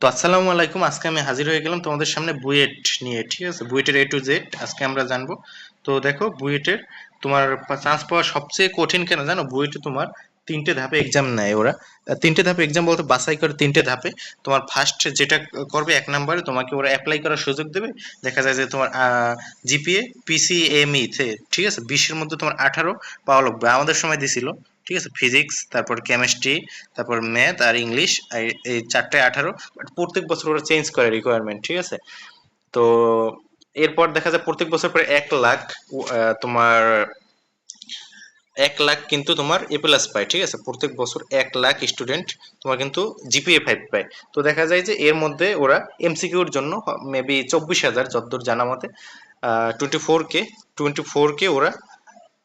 তো আসসালামু আলাইকুম, আজকে আমি হাজির হয়ে গেলাম তোমাদের সামনে বুয়েট নিয়ে, ঠিক আছে? বুয়েটের এ টু জেড আজকে আমরা জানব। তো দেখো, বুয়েটের তোমার চান্স পাওয়া সবচেয়ে কঠিন কেন জানো? বুয়েটে তোমার তিনটে ধাপে এক্সাম নেয় ওরা। তিনটে ধাপে এক্সাম বলতে বাছাই করে তিনটে ধাপে তোমার ফার্স্ট যেটা করবে এক নম্বরে তোমাকে ওরা অ্যাপ্লাই করার সুযোগ দেবে। দেখা যায় যে তোমার জিপিএ পিসিএমই ঠিক আছে? বিশের মধ্যে তোমার আঠারো পাওয়া লাগবে। আমাদের সময় দিছিল ঠিক আছে? ফিজিক্স তারপর কেমিস্ট্রি তারপর ম্যাথ আর ইংলিশ এই চারটায় আঠারো বাট প্রত্যেক বছর ওরা চেঞ্জ করে রিকোয়ারমেন্ট ঠিক আছে? তো এরপর দেখা যায় প্রত্যেক বছর পরে এক লাখ তোমার এক লাখ কিন্তু তোমার এ প্লাস পায়, ঠিক আছে? প্রত্যেক বছর এক লাখ স্টুডেন্ট তোমার কিন্তু জিপিএ ফাইভ পায়। তো দেখা যায় যে এর মধ্যে ওরা এমসিকিউর জন্য মেবি চব্বিশ হাজার যতদূর জানা মতে টোয়েন্টি ফোর কে টোয়েন্টি ফোর কে ওরা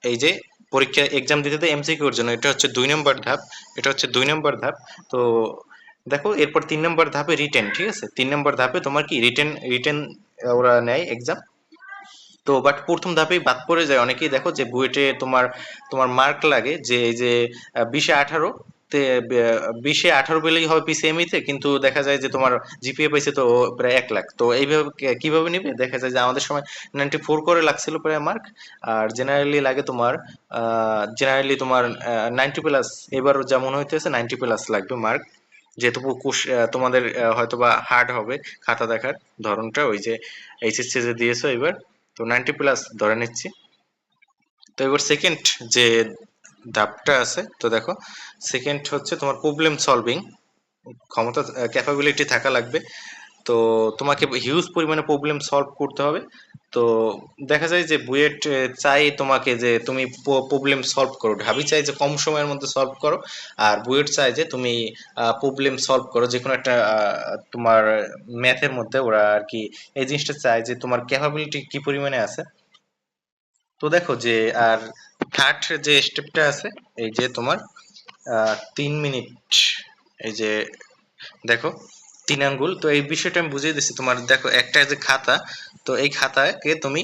এই যে পরীক্ষা এক্সাম দিতে দেয় এমসিকিউর জন্য, এটা হচ্ছে দুই নম্বর ধাপ, এটা হচ্ছে দুই নম্বর ধাপ। তো দেখো, এরপর তিন নম্বর ধাপে রিটেন ঠিক আছে? তিন নম্বর ধাপে তোমার কি রিটেন রিটেন ওরা নেয় এক্সাম তো বাট প্রথম ধাপেই বাদ পড়ে যায়। অনেকেই দেখো যে বুয়েটে তোমার তোমার মার্ক লাগে যে, এই যে বিশে আঠারো বিশে আঠারো পেলেই হবে পিসিএমইতে কিন্তু দেখা যায় যে তোমার জিপিএ পাইছে তো প্রায় এক লাখ। তো এইভাবে কীভাবে নিবে? দেখা যায় যে আমাদের সময় নাইনটি ফোর করে লাগছিল প্রায় মার্ক আর জেনারেলি লাগে তোমার জেনারেলি তোমার নাইনটি প্লাস এবার যেমন হইতেছে নাইনটি প্লাস লাগবে মার্ক যেহেতু কুশ- তোমাদের আহ, হয়তোবা হার্ড হবে খাতা দেখার ধরনটা ওই যে এইচএসসি যে দিয়েছ এবার তো নাইনটি প্লাস ধরে নিচ্ছি। তো এবার সেকেন্ড যে ধাপটা আছে। তো দেখো সেকেন্ড হচ্ছে তোমার প্রবলেম সলভিং ক্ষমতা ক্যাপাবিলিটি থাকা লাগবে। তো তোমাকে হিউজ পরিমাণে প্রবলেম সলভ করতে হবে। তো দেখা যায় যে বুয়েট চাই তোমাকে যে তুমি প্রবলেম সলভ করো। ঢাবি চাই যে কম সময়ের মধ্যে সলভ করো। আর বুয়েট চাই যে তুমি প্রবলেম সলভ করো। যে কোনো একটা তোমার ম্যাথের মধ্যে ওরা আর কি এই জিনিসটা চায় যে তোমার ক্যাপাবিলিটি কি পরিমাণে আছে। তো দেখো যে, আর থার্ড যে স্টেপটা আছে, এই যে তোমার তিন মিনিট এই যে দেখো, তিন আঙ্গুল। তো এই বিষয়টা আমি বুঝিয়ে দিচ্ছি। তোমার দেখো, একটা যে খাতা, তো এই খাতাকে তুমি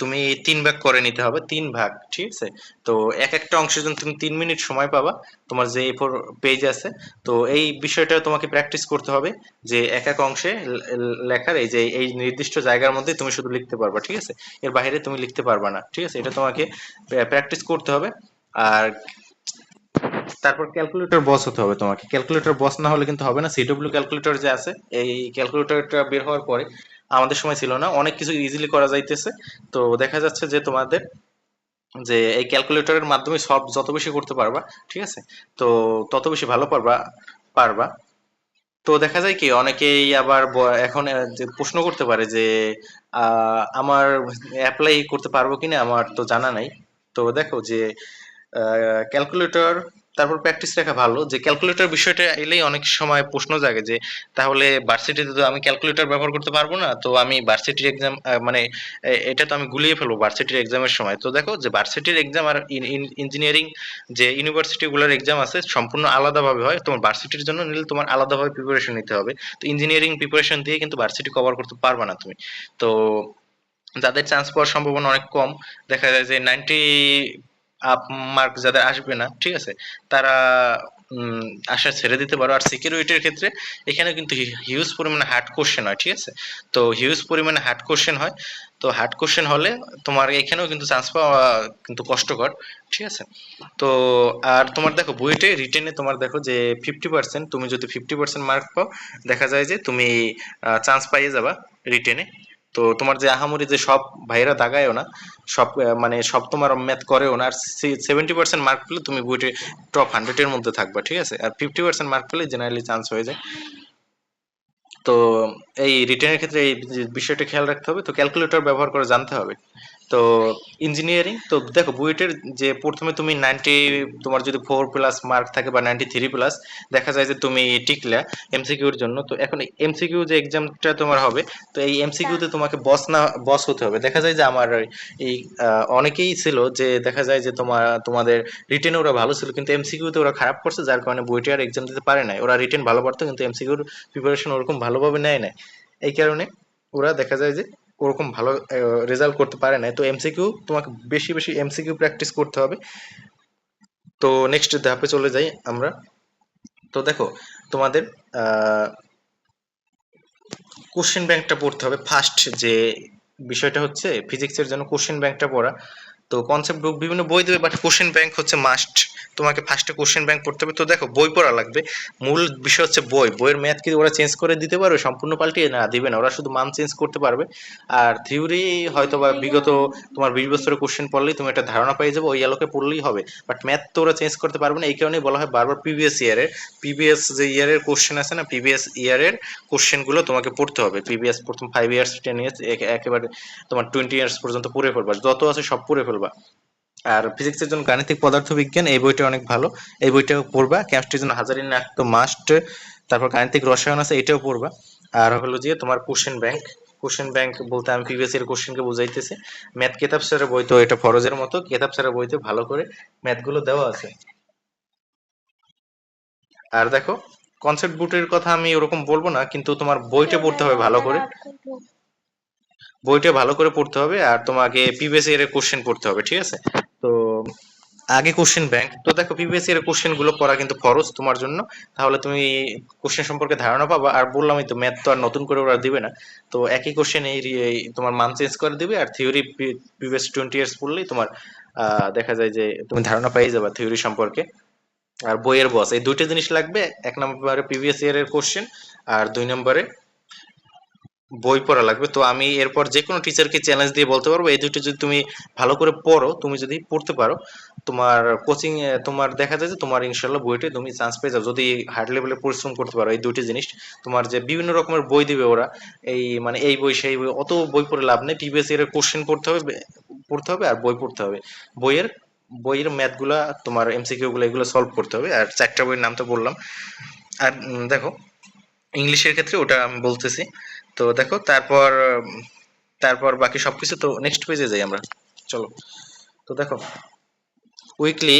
তুমি তিন ভাগ করে নিতে হবে, তিন ভাগ, ঠিক আছে? তো এক একটা অংশের জন্য তুমি তিন মিনিট সময় পাবা, তোমার যে এ ফোর পেজ আছে। তো এই বিষয়টা তোমাকে প্র্যাকটিস করতে হবে যে এক এক অংশে লেখার এই যে, এই নির্দিষ্ট জায়গার মধ্যে তুমি শুধু লিখতে পারবা, ঠিক আছে? এর বাইরে তুমি লিখতে পারবা না, ঠিক আছে? এটা তোমাকে প্র্যাকটিস করতে হবে। আর তারপর ক্যালকুলেটর বস হতে হবে তোমাকে। ক্যালকুলেটর বস না হলে কিন্তু হবে না। সিডব্লিউ ক্যালকুলেটর যে আছে, এই ক্যালকুলেটরটা বের হওয়ার পরে আমাদের সময় ছিল না। অনেক কিছু ইজিলি করা যাইতেছে। তো দেখা যাচ্ছে যে তোমাদের যে এই ক্যালকুলেটরের মাধ্যমে সব যত বেশি করতে পারবা, ঠিক আছে? তো তত বেশি ভালো পারবা পারবা। তো দেখা যায় কি, অনেকেই আবার এখন যে প্রশ্ন করতে পারে যে আমার অ্যাপ্লাই করতে পারব কিনা, আমার তো জানা নাই। তো দেখো যে ক্যালকুলেটর তারপর প্র্যাকটিস রাখা ভালো। যে ক্যালকুলেটর বিষয়টা এলেই অনেক সময় প্রশ্ন জাগে যে, তাহলে ভার্সিটিতে তো আমি ক্যালকুলেটর ব্যবহার করতে পারব না, তো আমি ভার্সিটির এক্সাম মানে এটা তো আমি গুলিয়ে ফেলব ভার্সিটির এক্সামের সময়। তো দেখো যে ভার্সিটির এক্সাম আর ইঞ্জিনিয়ারিং যে ইউনিভার্সিটিগুলোর এক্সাম আছে, সম্পূর্ণ আলাদাভাবে হয়। তোমার ভার্সিটির জন্য নিলে তোমার আলাদাভাবে প্রিপারেশন নিতে হবে। তো ইঞ্জিনিয়ারিং প্রিপারেশন দিয়ে কিন্তু ভার্সিটি কভার করতে পারবে না তুমি। তো, যাদের চান্স পাওয়ার সম্ভাবনা অনেক কম, দেখা যায় যে নাইনটি আপ মার্ক যাদের আসবে না, ঠিক আছে? তারা আশা ছেড়ে দিতে পারো। আর সিকিউরিটির ক্ষেত্রে এখানে কিন্তু হিউজ পরিমাণে হার্ড কোশ্চেন হয়, ঠিক আছে? তো হিউজ পরিমাণে হার্ড কোশ্চেন হয়। তো হার্ড কোশ্চেন হলে তোমার এখানেও কিন্তু চান্স পাওয়া কিন্তু কষ্টকর, ঠিক আছে? তো আর তোমার দেখো বুয়েটে রিটেনে তোমার দেখো যে ফিফটি পার্সেন্ট তুমি যদি ফিফটি পার্সেন্ট মার্ক পাও, দেখা যায় যে তুমি চান্স পাইয়ে যাবা রিটেনে তো তোমার যে আহামরি যে সব ভাইয়েরা দাগায়ও না, সব মানে সব তোমার ম্যাথ করেও না, আর সেভেন্টি পার্সেন্ট মার্ক পেলে তুমি বইটি টপ হান্ড্রেডের মধ্যে থাকবা, ঠিক আছে? আর ফিফটি পার্সেন্ট মার্ক পেলে জেনারেলি চান্স হয়ে যায়। তো এই রিটার্নের ক্ষেত্রে এই বিষয়টা খেয়াল রাখতে হবে, তো ক্যালকুলেটর ব্যবহার করে জানতে হবে। তো ইঞ্জিনিয়ারিং তো দেখো বুয়েটের যে প্রথমে তুমি নাইনটি তোমার যদি ফোর প্লাস মার্ক থাকে বা নাইনটি থ্রি প্লাস দেখা যায় যে তুমি টিকলা এমসিকিউর জন্য। তো এখন এমসিকিউ যে এক্সামটা তোমার হবে তো এই এমসিকিউতে তোমাকে বস না বস হতে হবে। দেখা যায় যে আমার এই অনেকেই ছিল যে দেখা যায় যে তোমার তোমাদের রিটেনে ওরা ভালো ছিল কিন্তু এমসিকিউতে ওরা খারাপ করছে যার কারণে বুয়েটে আর এক্সাম দিতে পারে নাই। ওরা রিটেন ভালো পারতো কিন্তু এমসিকিউর প্রিপারেশন ওরকম ভালোভাবে নেয় নাই। এই কারণে ওরা দেখা যায় যে ওরকম ভালো রেজাল্ট করতে পারে না তো এমসিকিউ তোমাকে বেশি বেশি এমসিকিউ প্র্যাকটিস করতে হবে। তো নেক্সট ধাপে চলে যাই আমরা। তো দেখো, তোমাদের কোশ্চেন ব্যাংকটা পড়তে হবে। ফার্স্ট যে বিষয়টা হচ্ছে ফিজিক্সের জন্য কোশ্চেন ব্যাংকটা পড়া। তো কনসেপ্ট বুক বিভিন্ন বই দেবে বাট কোশ্চেন ব্যাংক হচ্ছে মাস্ট তোমাকে ফার্স্টে কোশ্চেন ব্যাংক পড়তে হবে। তো দেখো, বই পড়া লাগবে। মূল বিষয় হচ্ছে বই। বইয়ের ম্যাথ কি ওরা চেঞ্জ করে দিতে পারবে? সম্পূর্ণ পাল্টিয়ে? না, দিবে না। ওরা শুধু মান চেঞ্জ করতে পারবে। আর থিওরি হয়তো বা বিগত তোমার বিশ বছরের কোশ্চেন পড়লেই তুমি একটা ধারণা পেয়ে যাবে, ওই আলোকে পড়লেই হবে। বাট ম্যাথ তো ওরা চেঞ্জ করতে পারবে না। এই কারণেই বলা হয় বারবার প্রিভিয়াস ইয়ারের প্রিভিয়াস যে ইয়ারের কোশ্চেন আছে না প্রিভিয়াস ইয়ারের কোশ্চেনগুলো তোমাকে পড়তে হবে। প্রিভিয়াস প্রথম ফাইভ ইয়ার্স টেন ইয়ার্স একেবারে তোমার টোয়েন্টি ইয়ার্স পর্যন্ত পড়ে ফেলবা যত আছে সব পড়ে ফেলবা। আর ফিজিক্সের জন্য গাণিতিক পদার্থবিজ্ঞান এই বইটা অনেক ভালো। এই বইটাও পড়বা। কেমিস্ট্রির জন্য হাজারি নাক তো মাস্ট তারপর গাণিতিক রসায়ন আছে, এটাও পড়বা। আর হলো যে তোমার কোশ্চেন ব্যাংক কোশ্চেন ব্যাংক বলতে আমি প্রিভিয়াস এর কোশ্চেনকে বুঝাইতেছি। ম্যাথ কেতাব স্যারের বই তো এটা ফরজের মতো। কেতাব স্যারের বইতে ভালো করে ম্যাথগুলো দেওয়া আছে। আর দেখো কনসেপ্ট বুটের কথা আমি ওরকম বলব না, কিন্তু তোমার বইটা পড়তে হবে ভালো করে। বইটা ভালো করে পড়তে হবে আর তোমাকে প্রিভিয়াস এর কোশ্চেন পড়তে হবে, ঠিক আছে? তো আগে কোশ্চেন ব্যাংক তো দেখো প্রিভিয়াস এর কোশ্চেনগুলো পড়া কিন্তু খরচ তোমার জন্য। তাহলে তুমি কোশ্চেন সম্পর্কে ধারণা পাবা। আর বললামই তো ম্যাথ তো আর নতুন করে ওরা দিবে না। তো একই কোশ্চেন এই তোমার মান চেঞ্জ করে দিবে আর থিওরি প্রিভিয়াস টোয়েন্টি ইয়ার্স পড়লেই তোমার দেখা যায় যে তুমি ধারণা পেয়ে যাবে থিওরি সম্পর্কে। আর বইয়ের বস এই দুইটা জিনিস লাগবে। এক নম্বরে প্রিভিয়াস ইয়ারের কোশ্চেন আর দুই নম্বরে বই পড়া লাগবে। তো আমি এরপর যে কোনো টিচারকে চ্যালেঞ্জ দিয়ে বলতে পারব, এই দুটো যদি তুমি ভালো করে পড়ো, তুমি যদি পড়তে পারো, তোমার কোচিং তোমার দেখা যায় যে তোমার ইনশাল্লাহ বইটি তুমি চান্স পেয়ে যাও যদি হার্ড লেভেলে পরিশ্রম করতে পারো, এই দুটি জিনিস, তোমার যে বিভিন্ন রকমের বই দিবে ওরা, এই মানে এই বই, সেই বই, অত বই পড়ে লাভ নেই। প্রিভিয়াস ইয়ারের কোশ্চেন পড়তে হবে পড়তে হবে আর বই পড়তে হবে। বইয়ের বইয়ের ম্যাথগুলা তোমার এমসিকিউ গুলো এগুলো সলভ করতে হবে। আর চারটা বইয়ের নাম তো বললাম। আর দেখো, ইংলিশের ক্ষেত্রে ওটা আমি বলতেছি। তো দেখো, তারপর তারপর বাকি সবকিছু তো নেক্সট পেজে যাই আমরা। চলো। তো দেখো উইকলি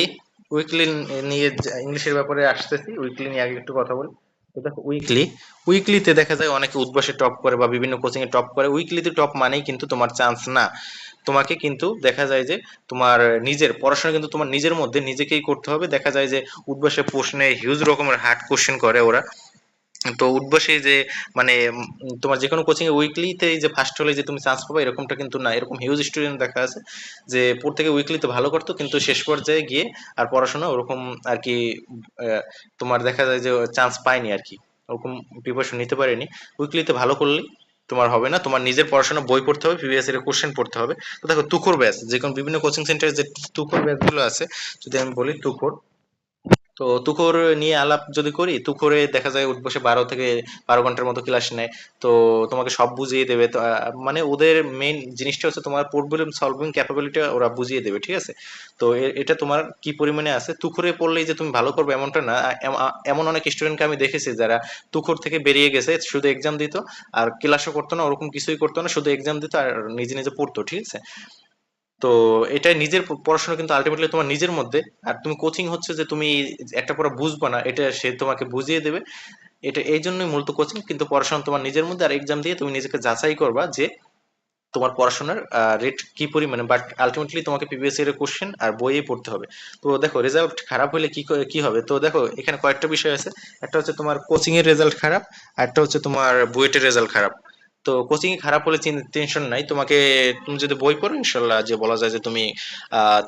উইকলি নিয়ে ইংলিশের ব্যাপারে আসতেছি উইকলি নিয়ে আগে একটু কথা বলি। তো দেখো উইকলি উইকলিতে দেখা যায় অনেকে উদ্বাসে টপ করে বা বিভিন্ন কোচিংয়ে টপ করে। উইকলিতে টপ মানেই কিন্তু তোমার চান্স না। তোমাকে কিন্তু দেখা যায় যে তোমার নিজের পড়াশোনা কিন্তু তোমার নিজের মধ্যে নিজেকেই করতে হবে। দেখা যায় যে উদ্বাসে প্রশ্নে হিউজ রকমের হার্ড কোশ্চেন করে ওরা। তো উঠবসে যে মানে তোমার যে কোনো কোচিং এ উইকলিতে যে ফার্স্ট হলে যে তুমি চান্স পাবে, এরকমটা কিন্তু না। এরকম হিউজ স্টুডেন্ট দেখা আছে যে প্রত্যেকে উইকলিতে ভালো করতো, কিন্তু শেষ পর্যায়ে গিয়ে আর পড়াশোনা ওরকম আর কি তোমার দেখা যায় যে চান্স পায়নি আর কি। ওরকম প্রিপারেশন নিতে পারেনি। উইকলিতে ভালো করলে তোমার হবে না। তোমার নিজের পড়াশোনা বই পড়তে হবে প্রিভিয়াস এর কোশ্চেন পড়তে হবে। তো দেখো, তুখোর ব্যাচ যে কোনো বিভিন্ন কোচিং সেন্টারে যে তুখোর ব্যাচগুলো আছে, যদি আমি বলি তুখোর তো তুখোর নিয়ে আলাপ যদি করি, তুখোরে দেখা যায় উঠবসে বারো থেকে বারো ঘণ্টার মতো ক্লাস নেয়। তো তোমাকে সব বুঝিয়ে দেবে। মানে ওদের মেন জিনিসটা হচ্ছে তোমার প্রবলেম সলভিং ক্যাপাবিলিটি ওরা বুঝিয়ে দেবে, ঠিক আছে? তো এটা তোমার কি পরিমাণে আছে? তুখোরে পড়লেই যে তুমি ভালো করবে এমনটা না। এম- এমন অনেক স্টুডেন্টকে আমি দেখেছি যারা তুখোর থেকে বেরিয়ে গেছে, শুধু এক্সাম দিত, আর ক্লাসও করতো না, ওরকম কিছুই করতো না, শুধু এক্সাম দিত আর নিজে নিজে পড়তো, ঠিক আছে? তো এটাই নিজের পড়াশোনা কিন্তু আলটিমেটলি তোমার নিজের মধ্যে। আর তুমি কোচিং হচ্ছে যে তুমি একটা পড়া বুঝবা না, এটা সে তোমাকে বুঝিয়ে দেবে। এটা, এই জন্যই মূলত কোচিং কিন্তু পড়াশোনা তোমার নিজের মধ্যে আর এক্সাম দিয়ে তুমি নিজেকে যাচাই করবা যে তোমার পড়াশোনার রেট কি পরিমাণে। বাট আলটিমেটলি তোমাকে প্রিভিয়াস ইয়ারের কোশ্চেন আর বইয়ে পড়তে হবে। তো দেখো রেজাল্ট খারাপ হলে কি কি হবে? তো দেখো, এখানে কয়েকটা বিষয় আছে। একটা হচ্ছে তোমার কোচিং এর রেজাল্ট খারাপ, আর একটা হচ্ছে তোমার বুয়েটের রেজাল্ট খারাপ। তো কোচিং খারাপ হলে টেনশন নাই। তোমাকে, তুমি যদি বই পড়ো, ইনশাল্লাহ যে বলা যায় যে তুমি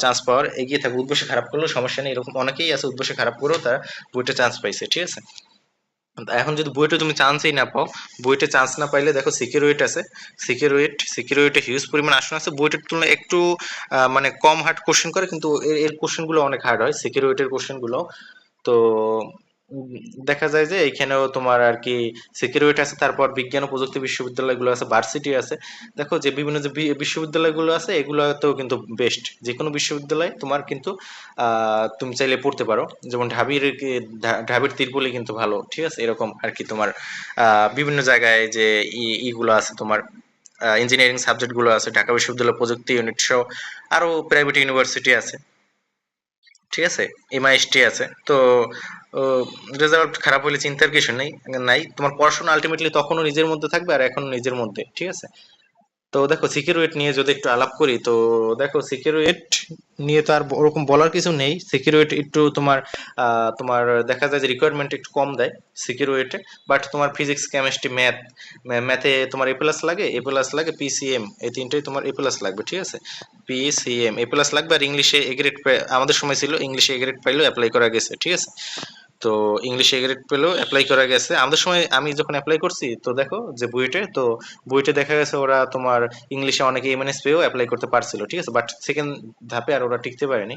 চান্স পাওয়ার, এগিয়ে থাকো। উদ্দেশ্যে খারাপ করলেও সমস্যা নেই। এরকম অনেকেই আছে, উদ্দেশ্যে খারাপ করেও তারা বইটা চান্স পাইছে, ঠিক আছে? এখন যদি বইটা তুমি চান্সই না পাও বুয়েটে চান্স না পাইলে দেখো সিকিউরিট আছে। সিকিউরিট সিকিউরিটি হিউজ পরিমাণ আসন আছে। বইটার তুলনায় একটু মানে কম হার্ড কোশ্চেন করে, কিন্তু এর এর কোশ্চেনগুলো অনেক হার্ড হয়। সিকিউরিটির কোশ্চেনগুলো। তো দেখা যায় যে এখানেও তোমার আর কি সিকিউরিটি আছে, তারপর বিজ্ঞান ও প্রযুক্তি বিশ্ববিদ্যালয়গুলো আছে ভার্সিটি আছে। দেখো যে বিভিন্ন যে বিশ্ববিদ্যালয়গুলো আছে, এগুলোতেও কিন্তু বেস্ট যে কোনো বিশ্ববিদ্যালয় তোমার কিন্তু তুমি চাইলে পড়তে পারো। যেমন ঢাবির ঢাবির তিরপলি কিন্তু ভালো, ঠিক আছে? এরকম আর কি তোমার বিভিন্ন জায়গায় যে ইগুলো আছে তোমার ইঞ্জিনিয়ারিং সাবজেক্টগুলো আছে, ঢাকা বিশ্ববিদ্যালয় প্রযুক্তি ইউনিট সহ আরও প্রাইভেট ইউনিভার্সিটি আছে। ঠিক আছে? এমআইএসটি আছে। তো রেজাল্ট খারাপ হলে চিন্তার কিছু নেই, নাই। তোমার পড়াশোনা আলটিমেটলি তখনও নিজের মধ্যে থাকবে আর এখন নিজের মধ্যে, ঠিক আছে? তো দেখো সিকিউরিট নিয়ে যদি একটু আলাপ করি, তো দেখো সিকিউরিট নিয়ে তো আর ওরকম বলার কিছু নেই। সিকিউরিট একটু তোমার তোমার দেখা যায় যে রিকোয়ারমেন্ট একটু কম দেয় সিকিউরিটে বাট তোমার ফিজিক্স কেমিস্ট্রি ম্যাথ ম্যাথে তোমার এ প্লাস লাগে এ প্লাস লাগে পিসিএম এই তিনটেই তোমার এ প্লাস লাগবে, ঠিক আছে? পিসিএম এ প্লাস লাগবে আর ইংলিশে এ গ্রেড আমাদের সময় ছিল ইংলিশে এ গ্রেড পাইলেও অ্যাপ্লাই করা গেছে, ঠিক আছে? তো ইংলিশে এ গ্রেড পেলেও অ্যাপ্লাই করা গেছে। আমাদের সময় আমি যখন অ্যাপ্লাই করছি, তো দেখো যে বুয়েটে, তো বুয়েটে দেখা গেছে ওরা তোমার ইংলিশে অনেকে এমএনএস পেয়েও অ্যাপ্লাই করতে পারছিল, ঠিক আছে? বাট সেকেন্ড ধাপে আর ওরা টিকতে পারেনি।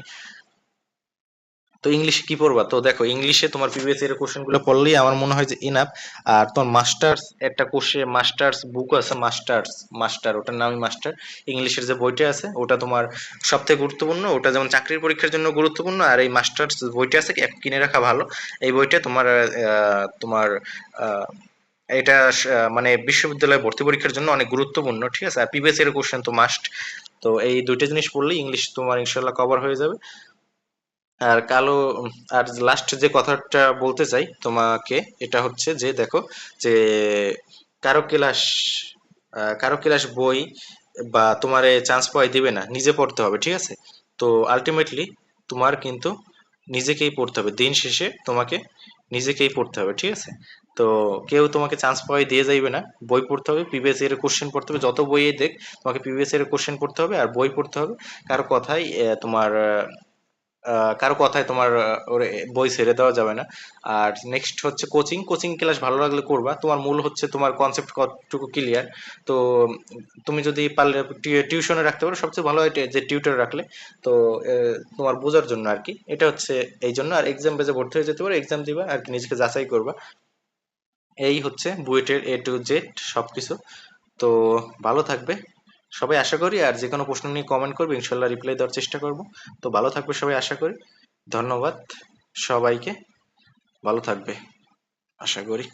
তো ইংলিশে কি পড়বা? তো দেখো ইংলিশে তোমার প্রিভিয়াস ইয়ারের কোশ্চেনগুলো পড়লেই আমার মনে হয় যে ইনাফ আর তোমার মাস্টার্স একটা কোর্সে মাস্টার্স বুক আছে মাস্টার্স মাস্টার ওটার নামই মাস্টার ইংলিশের যে বইটা আছে, ওটা তোমার সবথেকে গুরুত্বপূর্ণ। ওটা যেমন চাকরির পরীক্ষার জন্য গুরুত্বপূর্ণ, আর এই মাস্টার্স বইটা আছে কিনে রাখা ভালো। এই বইটা তোমার তোমার এটা মানে বিশ্ববিদ্যালয়ে ভর্তি পরীক্ষার জন্য অনেক গুরুত্বপূর্ণ, ঠিক আছে? আর প্রিভিয়াস ইয়ারের কোশ্চেন তো মাস্ট তো এই দুইটা জিনিস পড়লে ইংলিশ তোমার ইনশাল্লাহ কভার হয়ে যাবে। আর কালো, আর লাস্ট যে কথাটা বলতে চাই তোমাকে, এটা হচ্ছে যে দেখো, যে কারও ক্লাস কারও ক্লাস বই বা তোমার চান্স পাওয়াই দিবে না, নিজে পড়তে হবে, ঠিক আছে? তো আলটিমেটলি তোমার কিন্তু নিজেকেই পড়তে হবে, দিন শেষে তোমাকে নিজেকেই পড়তে হবে, ঠিক আছে? তো কেউ তোমাকে চান্স পাওয়াই দিয়ে যাইবে না, বই পড়তে হবে প্রিভিয়াস ইয়ারের কোশ্চেন পড়তে হবে, যত বইয়ে দেখ তোমাকে প্রিভিয়াস ইয়ারের কোশ্চেন পড়তে হবে, আর বই পড়তে হবে, কারও কথাই তোমার কারও কথায় তোমার বই ছেড়ে দেওয়া যাবে না। আর নেক্সট হচ্ছে কোচিং কোচিং ক্লাস ভালো লাগলে করবা। তোমার মূল হচ্ছে তোমার কনসেপ্ট কতটুকু ক্লিয়ার তো তুমি যদি পারলে টিউশনে রাখতে পারো। সবচেয়ে ভালো হয় যে টিউটর রাখলে। তো তোমার বোঝার জন্য আর কি। এটা হচ্ছে এই জন্য। আর এক্সাম বেজে ভর্তি হয়ে যেতে পারো। এক্সাম দিবা আর কি, নিজেকে যাচাই করবা। এই হচ্ছে বুয়েটের এ টু জেড সবকিছু। তো ভালো থাকবে। সবাই আশা করি, আর যে কোনো প্রশ্ন নিয়ে কমেন্ট করবে, ইনশাল্লাহ রিপ্লাই দেওয়ার চেষ্টা করব। তো ভালো থাকবে সবাই, আশা করি। ধন্যবাদ সবাইকে। ভালো থাকবে, আশা করি।